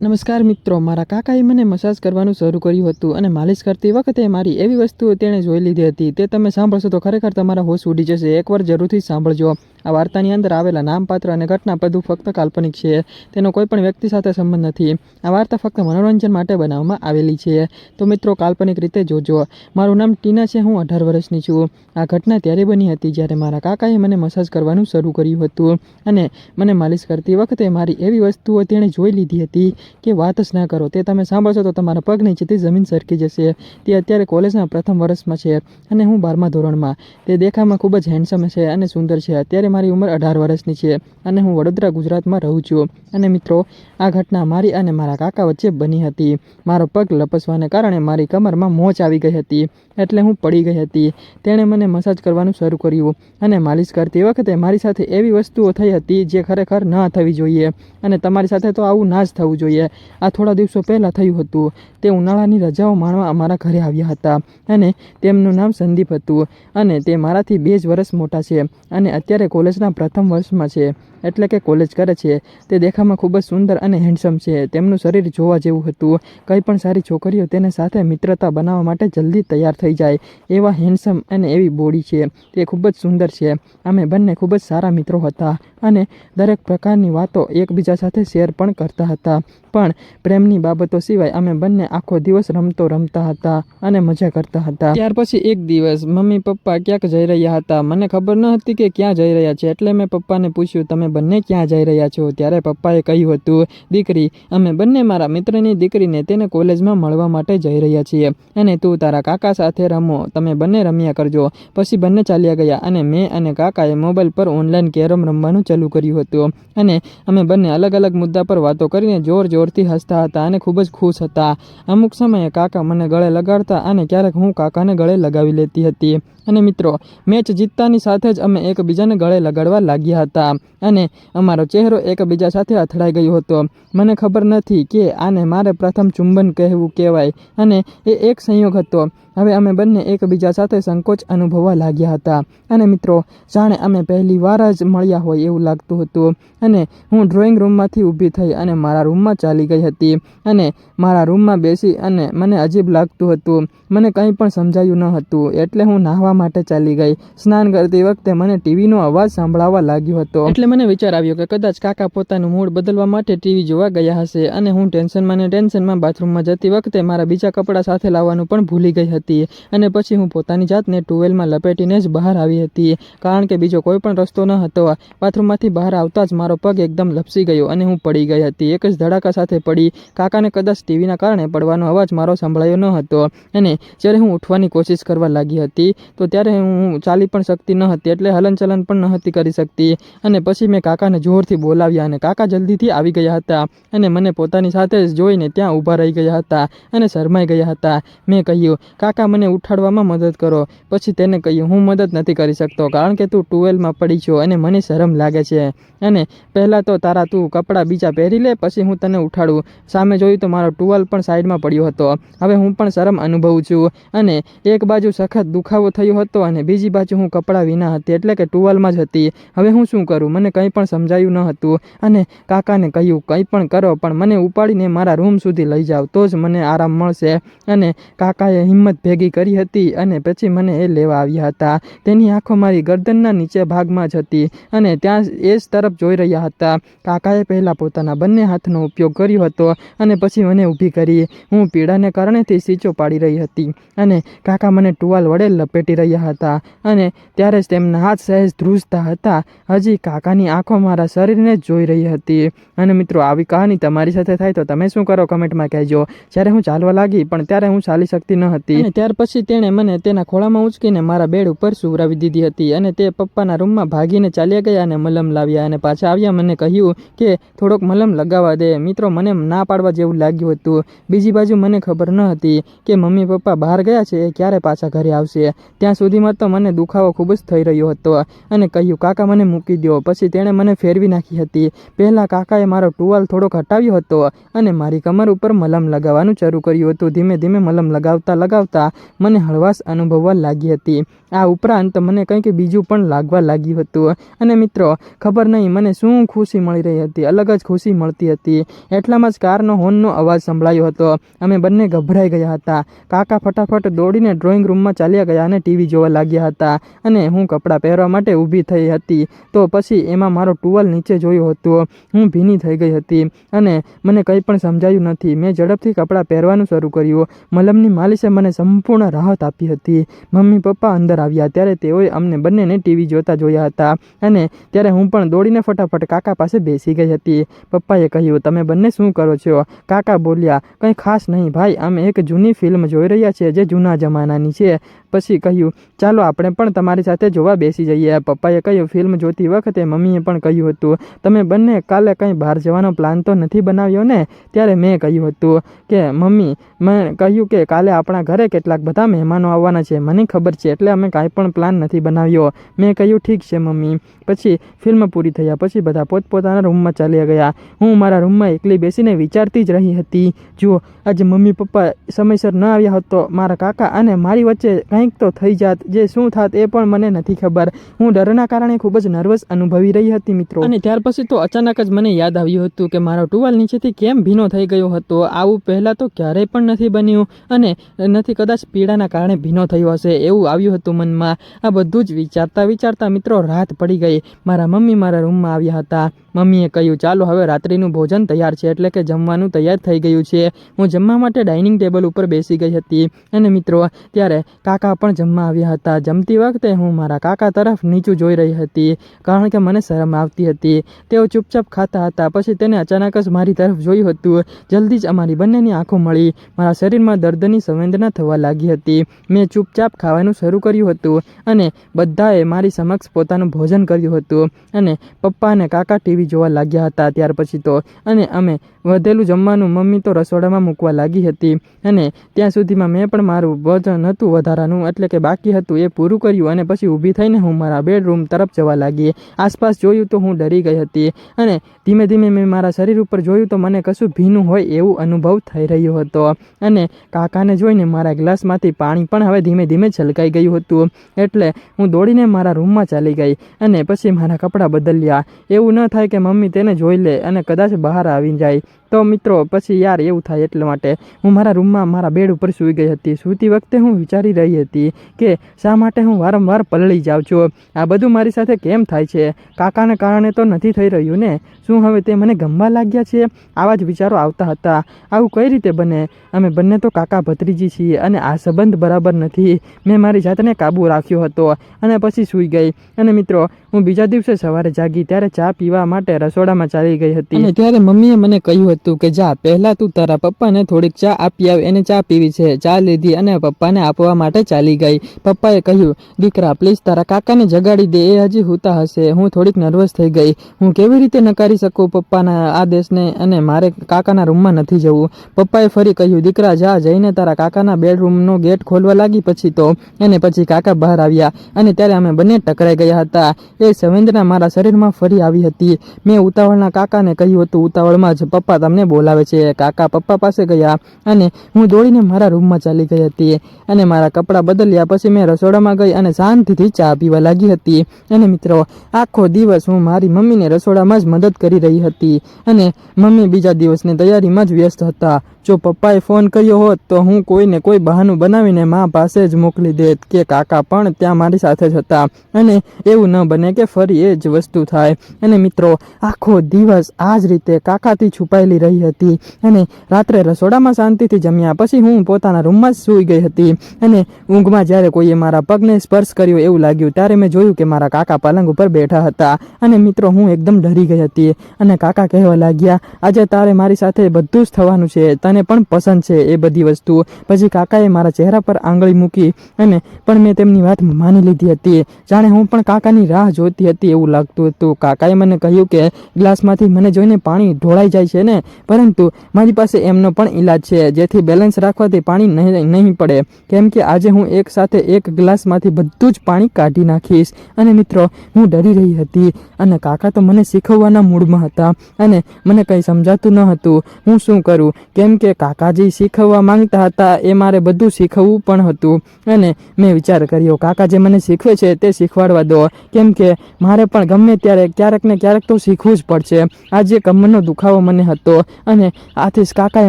નમસ્કાર મિત્રો, મારા કાકાએ મને મસાજ કરવાનું શરૂ કર્યું હતું અને માલિશ કરતી વખતે મારી એવી વસ્તુઓ તેણે જોઈ લીધી હતી. તે તમે સાંભળશો તો ખરેખર તમારા હોશ ઉડી જશે. એકવાર જરૂરથી સાંભળજો. આ વાર્તાની અંદર આવેલા નામપાત્ર અને ઘટના બધું ફક્ત કાલ્પનિક છે. તેનો કોઈ પણ વ્યક્તિ સાથે સંબંધ નથી. આ વાર્તા ફક્ત મનોરંજન માટે બનાવવામાં આવેલી છે. તો મિત્રો, કાલ્પનિક રીતે જોજો. મારું નામ ટીના છે, હું અઢાર વર્ષની છું. આ ઘટના ત્યારે બની હતી જ્યારે મારા કાકાએ મને મસાજ કરવાનું શરૂ કર્યું હતું અને મને માલિશ કરતી વખતે મારી એવી વસ્તુઓ તેણે જોઈ લીધી હતી. કે વાત જ ના કરો. તે તમે સાંભળશો તો તમારા પગ નીચેથી જમીન સરકી જશે. તે અત્યારે કોલેજના પ્રથમ વર્ષમાં છે અને હું બારમા ધોરણમાં. તે દેખામાં ખૂબ જ હેન્ડસમ છે અને સુંદર છે. અત્યારે મારી ઉંમર અઢાર વર્ષની છે અને હું વડોદરા, ગુજરાતમાં રહું છું. અને મિત્રો, આ ઘટના મારી અને મારા કાકા વચ્ચે બની હતી. મારો પગ લપસવાને કારણે મારી કમરમાં મોચ આવી ગઈ હતી. એટલે હું પડી ગઈ હતી. તેણે મને મસાજ કરવાનું શરૂ કર્યું અને માલિશ કરતી વખતે મારી સાથે એવી વસ્તુઓ થઈ હતી જે ખરેખર ન થવી જોઈએ. અને તમારી સાથે તો આવું ના જ થવું જોઈએ. આ થોડા દિવસો પહેલાં થયું હતું. તે ઉનાળાની રજાઓ માણવા અમારા ઘરે આવ્યા હતા અને તેમનું નામ સંદીપ હતું અને તે મારાથી બે જ વર્ષ મોટા છે અને અત્યારે કોલેજના પ્રથમ વર્ષમાં છે. એટલે કે કોલેજ કરે છે. તે દેખામાં ખૂબ જ સુંદર અને હેન્ડસમ છે. તેમનું શરીર જોવા જેવું હતું. કંઈ પણ સારી છોકરીઓ તેને સાથે મિત્રતા બનાવવા માટે જલ્દી તૈયાર થઈ જાય. એવા હેન્ડસમ અને એવી બોડી છે. તે ખૂબ જ સુંદર છે. અમે બંને ખૂબ જ સારા મિત્રો હતા અને દરેક પ્રકારની વાતો એકબીજા સાથે શેર પણ કરતા હતા. પણ પ્રેમની બાબતો સિવાય અમે બંને આખો દિવસ રમતો રમતા હતા અને મજા કરતા હતા. ત્યાર પછી એક દિવસ મમ્મી પપ્પા ક્યાંક જઈ રહ્યા હતા. મને ખબર ન હતી કે ક્યાં જઈ રહ્યા છે. એટલે મેં પપ્પાને પૂછ્યું, તમે બંને ક્યાં જઈ રહ્યા છો? ત્યારે પપ્પાએ કહ્યું હતું, દીકરી, અમે બંને મારા મિત્રની દીકરીને તેને કોલેજમાં મળવા માટે જઈ રહ્યા છીએ અને તું તારા કાકા સાથે રમો. તમે બંને રમ્યા કરજો. પછી બંને ચાલ્યા ગયા અને મેં અને કાકાએ મોબાઈલ પર ઓનલાઈન કેરમ રમવાનું ચાલુ કર્યું હતું. અને અમે બંને અલગ અલગ મુદ્દા પર વાતો કરીને જોર જોરથી હસતા હતા અને ખૂબ જ ખુશ હતા. અમુક સમયે કાકા મને ગળે લગાડતા અને ક્યારેક હું કાકાને ગળે લગાવી લેતી હતી. અને મિત્રો, મેચ જીતતાની સાથે જ અમે એકબીજાને ગળે લગાડવા લાગ્યા હતા અને અમારો ચહેરો એકબીજા સાથે અથડાઈ ગયો હતો. મને ખબર નથી કે આને મારે પ્રથમ ચુંબન કહેવું કહેવાય અને એ એક સંયોગ હતો. હવે અમે બંને એકબીજા સાથે સંકોચ અનુભવવા લાગ્યા હતા. અને મિત્રો, જાણે અમે પહેલી વાર જ મળ્યા હોય એવું લાગતું હતું. અને હું ડ્રોઈંગ રૂમમાંથી ઊભી થઈ અને મારા રૂમમાં ચાલી ગઈ હતી. અને મારા રૂમમાં બેસી અને મને અજીબ લાગતું હતું. મને કંઈ પણ સમજાયું ન હતું. એટલે હું નાહવા માટે ચાલી ગઈ. સ્નાન કરતી વખતે મને ટીવીનો અવાજ સાંભળવા લાગ્યો હતો. એટલે મને વિચાર આવ્યો કે કદાચ કાકા પોતાનું મૂડ બદલવા માટે ટીવી જોવા ગયા હશે. અને હું ટેન્શનમાં ને ટેન્શનમાં બાથરૂમમાં જતી વખતે મારા બીજા કપડાં સાથે લાવવાનું પણ ભૂલી ગઈ હતી. અને પછી હું પોતાની જાતને ટુવેલમાં લપેટીને જ બહાર આવી હતી. કારણ કે બીજો કોઈ પણ રસ્તો ન હતો. બાથરૂમમાંથી બહાર આવતા જ મારો પગ એકદમ લપસી ગયો અને હું પડી ગઈ હતી. એક જ ધડાકા સાથે પડી. કાકાને કદાચ ટીવીના કારણે પડવાનો અવાજ મારો સંભળાયો ન હતો. અને જ્યારે હું ઉઠવાની કોશિશ કરવા લાગી હતી, તો ત્યારે હું ચાલી પણ શકતી ન હતી એટલે હલનચલન પણ ન હતી કરી શકતી. અને પછી મેં કાકાને જોરથી બોલાવ્યા અને કાકા જલ્દીથી આવી ગયા હતા અને મને પોતાની સાથે જ જોઈને ત્યાં ઊભા રહી ગયા હતા અને શરમાઈ ગયા હતા. મેં કહ્યું, કાકા મને ઉઠાડવામાં મદદ કરો. પછી તેને કહ્યું, હું મદદ નથી કરી શકતો, કારણ કે તું ટુવેલમાં પડી છો અને મને શરમ લાગે છે. અને પહેલાં તો તારા તું કપડાં બીજા પહેરી લે, પછી હું તને ઉઠાડું. સામે જોયું તો મારો ટુવેલ પણ સાઈડમાં પડ્યો હતો. હવે હું પણ શરમ અનુભવું છું. અને એક બાજુ સખત દુખાવો થયો હતો અને બીજી બાજુ હું કપડાં વિના હતી, એટલે કે ટુવેલમાં જ હતી. હવે હું શું કરું? મને કંઈ પણ સમજાયું ન હતું. અને કાકાને કહ્યું, કંઈ પણ કરો, પણ મને ઉપાડીને મારા રૂમ સુધી લઈ જાઓ તો જ મને આરામ મળશે. અને કાકાએ હિંમત ભેગી કરી હતી અને પછી મને એ લેવા આવ્યા હતા. તેની આંખો મારી ગરદનના નીચે ભાગમાં જ હતી અને ત્યાં એ જ તરફ જોઈ રહ્યા હતા. કાકાએ પહેલાં પોતાના બંને હાથનો ઉપયોગ કર્યો હતો અને પછી મને ઊભી કરી. હું પીડાને કારણેથી સીચો પાડી રહી હતી અને કાકા મને ટુવાલ વડે લપેટી રહ્યા હતા અને ત્યારે જ તેમના હાથ સહેજ ધ્રુજતા હતા. હજી કાકાની આંખો મારા શરીરને જ જોઈ રહી હતી. અને મિત્રો, આવી કહાની તમારી સાથે થાય તો તમે શું કરો? કમેન્ટમાં કહેજો. જ્યારે હું ચાલવા લાગી પણ ત્યારે હું ચાલી શકતી ન હતી. ત્યાર પછી તેણે મને તેના ખોળામાં ઉંચકીને મારા બેડ ઉપર સુવરાવી દીધી હતી અને તે પપ્પાના રૂમમાં ભાગીને ચાલ્યા ગયા અને મલમ લાવ્યા અને પાછા આવ્યા. મને કહ્યું કે, થોડોક મલમ લગાવવા દે. મિત્રો, મને ના પાડવા જેવું લાગ્યું હતું. બીજી બાજુ મને ખબર ન હતી કે મમ્મી પપ્પા બહાર ગયા છે એ ક્યારે પાછા ઘરે આવશે. ત્યાં સુધીમાં તો મને દુખાવો ખૂબ જ થઈ રહ્યો હતો અને કહ્યું, કાકા, મને મૂકી દો પછી તેણે મને ફેરવી નાખી હતી. પહેલાં કાકાએ મારો ટુવાલ થોડોક હટાવ્યો હતો અને મારી કમર ઉપર મલમ લગાવવાનું શરૂ કર્યું હતું. ધીમે ધીમે મલમ લગાવતા લગાવતા જોતા મને હળવાશ અનુભવવા લાગી હતી. આ ઉપરાંત મને કંઈક બીજું પણ લાગવા લાગ્યું હતું. અને મિત્રો, ખબર નહીં મને શું ખુશી મળી રહી હતી. અલગ જ ખુશી મળતી હતી. એટલામાં જ કારનો હોર્નનો અવાજ સંભળાયો હતો. અમે બંને ગભરાઈ ગયા હતા. કાકા ફટાફટ દોડીને ડ્રોઈંગ રૂમમાં ચાલ્યા ગયા અને ટીવી જોવા લાગ્યા હતા. અને હું કપડાં પહેરવા માટે ઊભી થઈ હતી. તો પછી એમાં મારો ટુવાલ નીચે જોયો હતો. હું ભીની થઈ ગઈ હતી. અને મને કંઈ પણ સમજાયું નથી. મેં ઝડપથી કપડાં પહેરવાનું શરૂ કર્યું. મલમની માલિશે મને સંપૂર્ણ રાહત આપી હતી. મમ્મી, પપ્પા અંદર આવ્યા ત્યારે તેઓએ અમને બંનેને ટીવી જોતા જોયા હતા અને ત્યારે હું પણ દોડીને ફટાફટ કાકા પાસે બેસી ગઈ હતી. પપ્પાએ કહ્યું, તમે બંને શું કરો છો? કાકા બોલ્યા, કંઈ ખાસ નહીં ભાઈ, અમે એક જૂની ફિલ્મ જોઈ રહ્યા છીએ જે જૂના જમાનાની છે. પછી કહ્યું, ચાલો, આપણે પણ તમારી સાથે જોવા બેસી જઈએ. પપ્પાએ કહ્યું, ફિલ્મ જોતી વખતે મમ્મીએ પણ કહ્યું હતું, તમે બંને કાલે કંઈ બહાર જવાનો પ્લાન તો નથી બનાવ્યો ને? ત્યારે મેં કહ્યું હતું કે, મમ્મી, મેં કહ્યું કે કાલે આપણા ઘરે કેટલાક બધા મહેમાનો આવવાના છે. મને ખબર છે, એટલે અમે કાંઈ પણ પ્લાન નથી બનાવ્યો. મેં કહ્યું, ઠીક છે, મમ્મી. પછી ફિલ્મ પૂરી થયા પછી બધા પોતપોતાના રૂમમાં ચાલ્યા ગયા. હું મારા રૂમમાં એકલી બેસીને વિચારતી જ રહી હતી. જુઓ, આજે મમ્મી પપ્પા સમયસર ન આવ્યા હોત મારા કાકા અને મારી વચ્ચે કંઈક તો થઈ જાત. જે શું થાત એ પણ મને નથી ખબર. હું ડરના કારણે ખૂબ જ નર્વસ અનુભવી રહી હતી, મિત્રો. અને ત્યાર પછી તો અચાનક જ મને યાદ આવ્યું હતું કે મારો ટુવાલ નીચેથી કેમ ભીનો થઈ ગયો હતો. આવું પહેલાં તો ક્યારેય પણ નથી બન્યું અને નથી કદાચ પીડાના કારણે ભીનો થયો હશે એવું આવ્યું હતું મનમાં. આ બધું જ વિચારતા વિચારતા મિત્રો રાત પડી ગઈ. મારા મમ્મી મારા રૂમમાં આવ્યા હતા. મમ્મીએ કહ્યું, ચાલો, હવે રાત્રિનું ભોજન તૈયાર છે, એટલે કે જમવાનું તૈયાર થઈ ગયું છે. હું જમવા માટે ડાઇનિંગ ટેબલ ઉપર બેસી ગઈ હતી. અને મિત્રો, ત્યારે કાકા પણ જમવા આવ્યા હતા. જમતી વખતે હું મારા કાકા તરફ નીચું જોઈ રહી હતી, કારણ કે મને શરમ આવતી હતી. તેઓ ચૂપચાપ ખાતા હતા. પછી તેને અચાનક જ મારી તરફ જોયું હતું. જલ્દી જ અમારી બંનેની આંખો મળી. મારા શરીરમાં દર્દની સંવેદના થવા લાગી હતી. મેં ચૂપચાપ ખાવાનું શરૂ કર્યું હતું અને બધાએ મારી સમક્ષ પોતાનું ભોજન કર્યું હતું. અને પપ્પા અને કાકા ટીવી જોવા લાગ્યા હતા ત્યાર પછી તો. અને અમે વધેલું જમવાનું મમ્મી તો રસોડામાં મૂકવા લાગી હતી. અને ત્યાં સુધીમાં મેં પણ મારું વજન હતું વધારાનું, એટલે કે બાકી હતું એ પૂરું કર્યું અને પછી ઊભી થઈને હું મારા બેડરૂમ તરફ જવા લાગી. આસપાસ જોયું તો હું ડરી ગઈ હતી. અને ધીમે ધીમે મેં મારા શરીર ઉપર જોયું તો મને કશું ભીનું હોય એવું અનુભવ થઈ રહ્યો હતો. અને કાકાને જોઈને મારા ગ્લાસમાંથી પાણી પણ હવે ધીમે ધીમે છલકાઈ ગયું હતું. એટલે હું દોડીને મારા રૂમમાં ચાલી ગઈ અને પછી મારા કપડાં બદલ્યા. એવું ન થાય કે મમ્મી તેને જોઈ લે અને કદાચ બહાર આવી જાય. તો મિત્રો, પછી યાર એવું થાય એટલા માટે હું મારા રૂમમાં મારા બેડ ઉપર સૂઈ ગઈ હતી. સૂતી વખતે હું વિચારી રહી હતી કે શા માટે હું વારંવાર પલળી જાઉં છું? આ બધું મારી સાથે કેમ થાય છે? કાકાને કારણે તો નથી થઈ રહ્યું ને? શું હવે તે મને ગમવા લાગ્યા છે? આવા જ વિચારો આવતા હતા. આવું કઈ રીતે બને? અમે બંને તો કાકા ભત્રીજી છીએ અને આ સંબંધ બરાબર નથી. મેં મારી જાતને કાબૂ રાખ્યો હતો અને પછી સૂઈ ગઈ. અને મિત્રો, હું બીજા દિવસે સવારે જાગી ત્યારે ચા પીવા માટે રસોડામાં ચાલી ગઈ હતી. અને ત્યારે મમ્મીએ મને કહ્યું હતું કે જા, પહેલાં તું તારા પપ્પાને થોડીક ચા આપી આવ, એને ચા પીવી છે. ચા લીધી અને પપ્પાને આપવા માટે ચાલી ગઈ. પપ્પાએ કહ્યું, દીકરા પ્લીઝ તારા કાકાને જગાડી દે, એ હજી હુતા હશે. હું થોડીક નર્વસ થઈ ગઈ. હું કેવી રીતે નકારી શકું પપ્પાના આદેશને અને મારે કાકાના રૂમમાં નથી જવું? પપ્પાએ ફરી કહ્યું, દીકરા, જા, જઈને તારા કાકાના બેડરૂમનો ગેટ ખોલવા લાગી પછી તો. અને પછી કાકા બહાર આવ્યા અને ત્યારે અમે બંને ટકરાઈ ગયા હતા. એ સંવેદના મારા શરીરમાં ફરી આવી હતી. મેં ઉતાવળના કાકાને કહ્યું હતું, ઉતાવળમાં જ પપ્પા તમને બોલાવે છે, કાકા પપ્પા પાસે ગયા અને હું દોડીને મારા રૂમમાં ચાલી ગઈ હતી અને મારા કપડાં બદલ્યા પછી મેં રસોડામાં ગઈ અને શાંતિથી ચા પીવા લાગી હતી. અને મિત્રો, આખો દિવસ હું મારી મમ્મીને રસોડામાં જ મદદ કરી રહી હતી અને મમ્મી બીજા દિવસની તૈયારીમાં જ વ્યસ્ત હતા. જો પપ્પાએ ફોન કર્યો હોત તો હું કોઈને કોઈ બહાનું બનાવીને મા પાસે જ મોકલી દેત કે કાકા પણ ત્યાં મારી સાથે જ હતા. અને એવું ન બને કે ફરી એ જ વસ્તુ થાય. અને મિત્રો, આખો દિવસ આ જ રીતે કાકાથી છુપાયેલી રહી હતી અને રાત્રે રસોડામાં શાંતિથી જમ્યા પછી હું પોતાના રૂમમાં જ સૂઈ ગઈ હતી અને ઊંઘમાં જ્યારે કોઈએ મારા પગને સ્પર્શ કર્યો એવું લાગ્યું ત્યારે મેં જોયું કે મારા કાકા પલંગ ઉપર બેઠા હતા અને મિત્રો હું એકદમ ડરી ગઈ હતી અને કાકા કહેવા લાગ્યા, આજે તારે મારી સાથે બધું જ થવાનું છે, તને પણ પસંદ છે એ બધી વસ્તુ. પછી કાકાએ મારા ચહેરા પર આંગળી મૂકી અને પણ મેં તેમની વાત માની લીધી હતી. જાણે હું પણ કાકાની રાહ જોતી હતી એવું લાગતું હતું. કાકાએ મને કહ્યું કે, ગ્લાસમાંથી મને જોઈને પાણી ઢોળાઈ જાય છે ને પરંતુ મારી પાસે એમનો પણ ઈલાજ છે, જેથી બેલેન્સ રાખવાથી પાણી નહીં નહીં પડે. કેમ કે આજે હું એક સાથે એક ગ્લાસમાંથી બધું જ પાણી કાઢી નાખીશ. અને મિત્રો, હું ડરી રહી હતી. અને કાકા તો મને શીખવવાના મૂડમાં હતા. અને મને કંઈ સમજાતું ન હતું. હું શું કરું? કેમ કે કાકાજી શીખવવા માંગતા હતા એ મારે બધું શીખવવું પણ હતું. અને મેં વિચાર કર્યો, કાકા જે મને શીખવે છે તે શીખવાડવા દો. કેમ કે મારે પણ ગમે ત્યારે ક્યારેક ને ક્યારેક તો શીખવું જ પડશે. આજે કમરનો દુખાવો મને હતો. અને આથી જ કાકાએ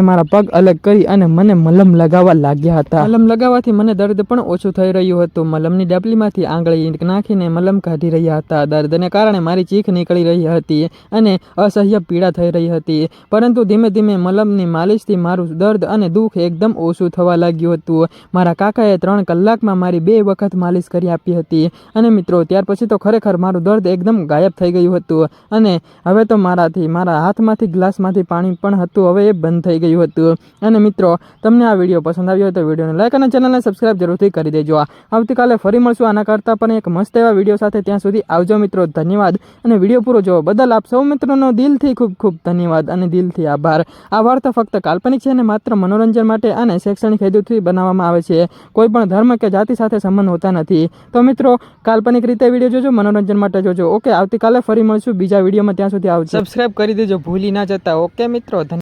મારા પગ અલગ કરી અને મને મલમ લગાવવા લાગ્યા હતા. મલમ લગાવવાથી મને દર્દ પણ ઓછું થઈ રહ્યું હતું. મલમની ડબલીમાંથી આંગળી નાખીને મલમ કાઢી રહ્યા હતા. દર્દને કારણે મારી ચીખ નીકળી રહી હતી અને અસહ્ય પીડા થઈ રહી હતી. પરંતુ ધીમે ધીમે મલમની માલિશથી મારું દર્દ અને દુઃખ એકદમ ઓછું થવા લાગ્યું હતું. મારા કાકાએ ત્રણ કલાકમાં મારી બે વખત માલિશ કરી આપી હતી. અને મિત્રો, ત્યાર પછી તો ખરેખર મારું દર્દ એકદમ ગાયબ થઈ ગયું હતું. અને હવે તો મારાથી, મારા હાથમાંથી, ગ્લાસમાંથી પાણી પણ હતું. હવે એ બંધ થઈ ગયું હતું. અને મિત્રો, તમને આ વીડિયો પસંદ આવ્યો હોય તો વિડીયોને લાઈક અને ચેનલને સબસ્ક્રાઈબ જરૂરથી કરી દેજો. આવતીકાલે ફરી મળશું. આના કરતાં પણ એક મસ્ત એવા વીડિયો સાથે ત્યાં સુધી આવજો મિત્રો. ધન્યવાદ. અને વીડિયો પૂરો જોવો બદલ આપ સૌ મિત્રોનો દિલથી ખૂબ ખૂબ ધન્યવાદ અને દિલથી આભાર. આ વાર્તા ફક્ત કાલ્પનિક છે અને માત્ર મનોરંજન માટે અને શૈક્ષણિક હેતુથી બનાવવામાં આવે છે. કોઈ પણ ધર્મ કે જાતિ સાથે સંબંધ હોતા નથી. તો મિત્રો, કાલ્પનિક રીતે વીડિયો જોજો, મનોરંજન માટે જોજો. ઓકે, આવતીકાલે ફરી મળશું. બીજા વિડીયોમાં ત્યાં સુધી આવજો. સબસ્ક્રાઈબ કરી દેજો. ભૂલી ના જતા. ઓકે મિત્રો ધન્યવાદ.